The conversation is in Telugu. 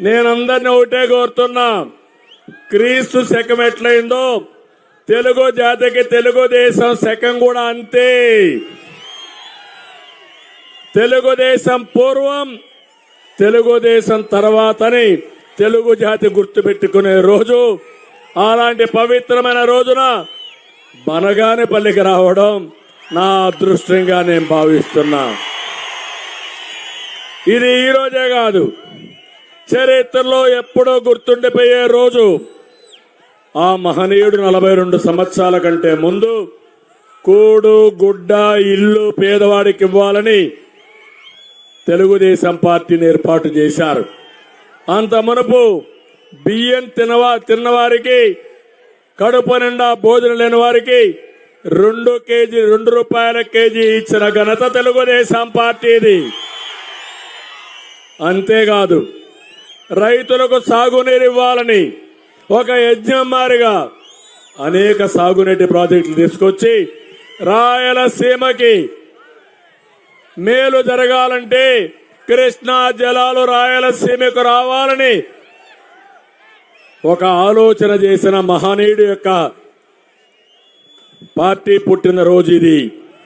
నేనందరిని ఒకటే కోరుతున్నా క్రీస్తు శకం ఎట్లయిందో తెలుగు జాతికి తెలుగుదేశం శకం కూడా అంతే. తెలుగుదేశం పూర్వం తెలుగుదేశం తర్వాతని తెలుగు జాతి గుర్తుపెట్టుకునే రోజు అలాంటి పవిత్రమైన రోజున బనగానేపల్లికి రావడం నా అదృష్టంగా నేను భావిస్తున్నా. ఇది ఈరోజే కాదు. చరిత్రలో ఎప్పుడో గుర్తుండిపోయే రోజు ఆ మహనీయుడు నలభై రెండు సంవత్సరాల కంటే ముందు కూడు గుడ్డ ఇల్లు పేదవాడికి ఇవ్వాలని తెలుగుదేశం పార్టీని ఏర్పాటు చేశారు. అంత మునుపు బియ్యం తినవా తిన్నవారికి కడుపు నిండా భోజనం లేని వారికి రెండు కేజీ రెండు రూపాయల కేజీ ఇచ్చిన ఘనత తెలుగుదేశం పార్టీది. అంతేకాదు రైతులకు సాగునీరు ఇవ్వాలని ఒక యజ్ఞం మారిగా అనేక సాగునీటి ప్రాజెక్టులు తీసుకొచ్చి రాయలసీమకి మేలు జరగాలంటే కృష్ణా జలాలు రాయలసీమకు రావాలని ఒక ఆలోచన చేసిన మహనీయుడు యొక్క పార్టీ పుట్టిన రోజు ఇది.